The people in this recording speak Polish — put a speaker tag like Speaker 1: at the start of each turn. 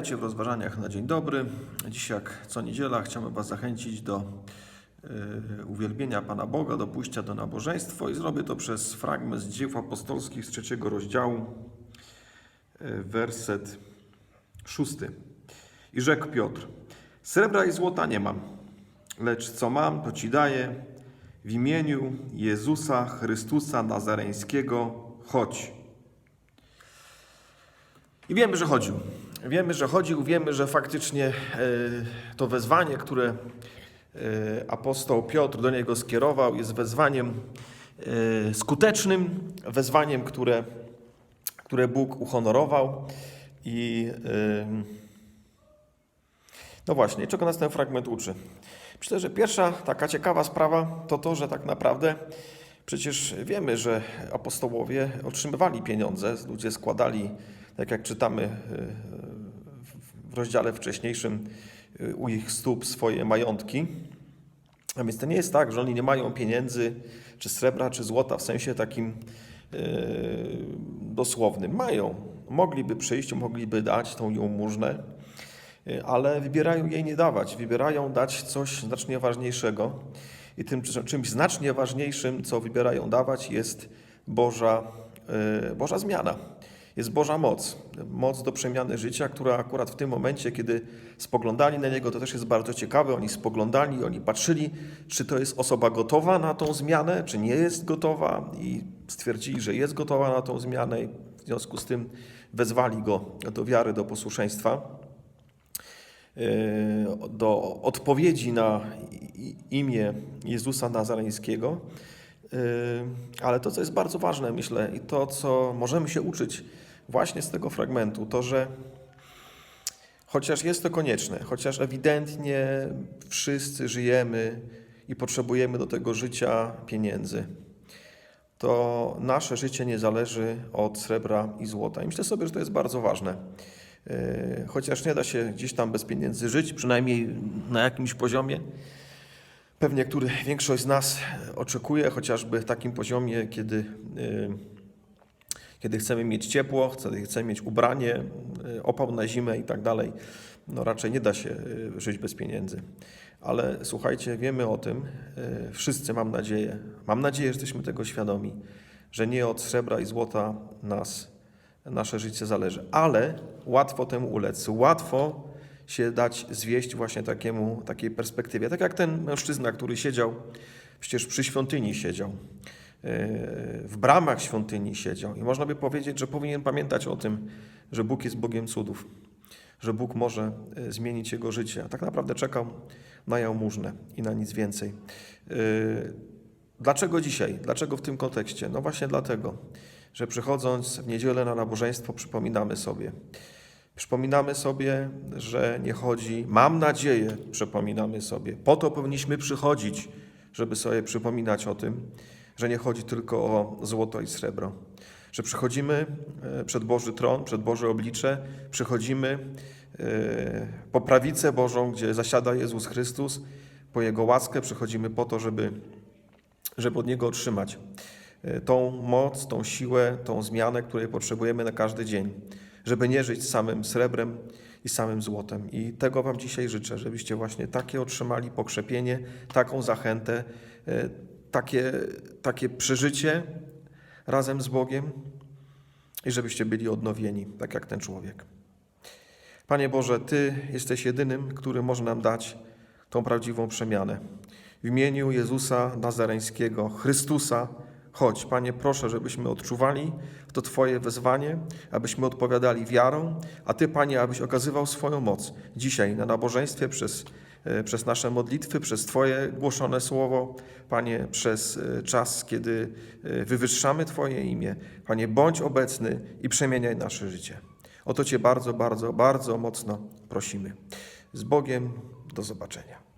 Speaker 1: Witajcie w rozważaniach na dzień dobry. Dziś jak co niedziela chciałbym Was zachęcić do y, uwielbienia Pana Boga, do pójścia do nabożeństwa i zrobię to przez fragment z dzieł apostolskich z trzeciego rozdziału, y, werset szósty. I rzekł Piotr, srebra i złota nie mam, lecz co mam, to Ci daję. W imieniu Jezusa Chrystusa Nazareńskiego chodź. I wiemy, że chodził. Wiemy, że chodził, wiemy, że faktycznie e, to wezwanie, które e, apostoł Piotr do niego skierował, jest wezwaniem e, skutecznym, wezwaniem, które, które Bóg uhonorował. I no właśnie, czego nas ten fragment uczy? Myślę, że pierwsza taka ciekawa sprawa to to, że tak naprawdę przecież wiemy, że apostołowie otrzymywali pieniądze, ludzie składali, tak jak czytamy y, w rozdziale wcześniejszym, y, u ich stóp swoje majątki. A więc to nie jest tak, że oni nie mają pieniędzy, czy srebra, czy złota w sensie takim y, dosłownym. Mają. Mogliby przyjść, mogliby dać tą jałmużnę, ale wybierają jej nie dawać. Wybierają dać coś znacznie ważniejszego. I tym czymś znacznie ważniejszym, co wybierają dawać, jest Boża, Boża zmiana. Jest Boża moc. Moc do przemiany życia, która akurat w tym momencie, kiedy spoglądali na Niego, to też jest bardzo ciekawe. Oni spoglądali, oni patrzyli, czy to jest osoba gotowa na tą zmianę, czy nie jest gotowa i stwierdzili, że jest gotowa na tą zmianę i w związku z tym wezwali Go do wiary, do posłuszeństwa do odpowiedzi na imię Jezusa Nazareńskiego. Ale to, co jest bardzo ważne, myślę, i to, co możemy się uczyć właśnie z tego fragmentu, to, że chociaż jest to konieczne, chociaż ewidentnie wszyscy żyjemy i potrzebujemy do tego życia pieniędzy, to nasze życie nie zależy od srebra i złota. I myślę sobie, że to jest bardzo ważne. Chociaż nie da się gdzieś tam bez pieniędzy żyć, przynajmniej na jakimś poziomie, pewnie który większość z nas oczekuje, chociażby w takim poziomie, kiedy, e, kiedy chcemy mieć ciepło, kiedy chcemy mieć ubranie, e, opał na zimę i tak dalej. No raczej nie da się żyć bez pieniędzy. Ale słuchajcie, wiemy o tym, wszyscy mam nadzieję, mam nadzieję, że jesteśmy tego świadomi, że nie od srebra i złota nas nasze życie zależy. Ale łatwo temu ulec, łatwo się dać zwieść właśnie takiemu, takiej perspektywie. Tak jak ten mężczyzna, który siedział, przecież przy świątyni siedział, e, w bramach świątyni siedział. I można by powiedzieć, że powinien pamiętać o tym, że Bóg jest Bogiem cudów, że Bóg może e, zmienić jego życie. A tak naprawdę czekał na jałmużnę i na nic więcej. E, dlaczego dzisiaj? Dlaczego w tym kontekście? No właśnie dlatego, że przychodząc w niedzielę na nabożeństwo, przypominamy sobie. Przypominamy sobie, że nie chodzi, mam nadzieję, przypominamy sobie. Po to powinniśmy przychodzić, żeby sobie przypominać o tym, że nie chodzi tylko o złoto i srebro. Że przychodzimy e, przed Boży tron, przed Boże oblicze, przychodzimy e, po prawicę Bożą, gdzie zasiada Jezus Chrystus, po Jego łaskę przychodzimy po to, żeby, żeby od Niego otrzymać E, tą moc, tą siłę, tą zmianę, której potrzebujemy na każdy dzień, żeby nie żyć samym srebrem i samym złotem. I tego Wam dzisiaj życzę, żebyście właśnie takie otrzymali pokrzepienie, taką zachętę, e, takie, takie przeżycie razem z Bogiem i żebyście byli odnowieni, tak jak ten człowiek. Panie Boże, Ty jesteś jedynym, który może nam dać tą prawdziwą przemianę. W imieniu Jezusa Nazareńskiego, Chrystusa, Chodź, Panie, proszę, żebyśmy odczuwali to Twoje wezwanie, abyśmy odpowiadali wiarą, a Ty, Panie, abyś okazywał swoją moc dzisiaj na nabożeństwie przez, e, przez nasze modlitwy, przez Twoje głoszone słowo, Panie, przez e, czas, kiedy e, wywyższamy Twoje imię. Panie, bądź obecny i przemieniaj nasze życie. O to Cię bardzo, bardzo, bardzo mocno prosimy. Z Bogiem do zobaczenia.